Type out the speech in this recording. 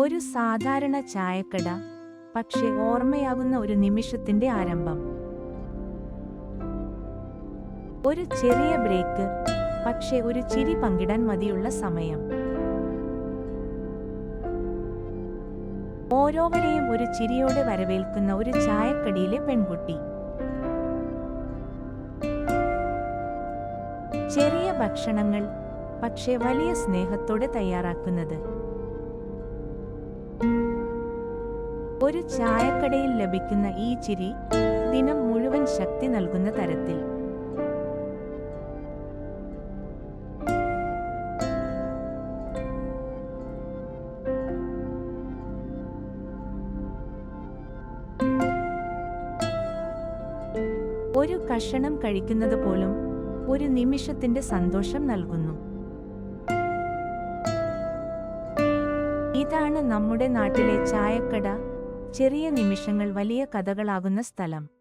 ഒരു സാധാരണ ചായക്കട പക്ഷെ ഓർമ്മയാകുന്ന ഒരു നിമിഷത്തിന്റെ ആരംഭം. ഒരു ചെറിയ ബ്രേക്ക് പക്ഷെ ഒരു ചിരി പങ്കിടാൻ മതിയുള്ള സമയം. ഓരോവരെയും ഒരു ചിരിയോടെ വരവേൽക്കുന്ന ഒരു ചായക്കടിയിലെ പെൺകുട്ടി. ചെറിയ ഭക്ഷണങ്ങൾ പക്ഷെ വലിയ സ്നേഹത്തോടെ തയ്യാറാക്കുന്നത്. ഒരു ചായക്കടയിൽ ലഭിക്കുന്ന ഈ ചിരി ദിനം മുഴുവൻ ശക്തി നൽകുന്ന തരത്തിൽ. ഒരു കഷണം കഴിക്കുന്നത് പോലും ഒരു നിമിഷത്തിന്റെ സന്തോഷം നൽകുന്നു. ഇതാണ് നമ്മുടെ നാട്ടിലെ ചായക്കട ചെറിയ നിമിഷങ്ങൾ വലിയ കഥകളാകുന്ന സ്ഥലം.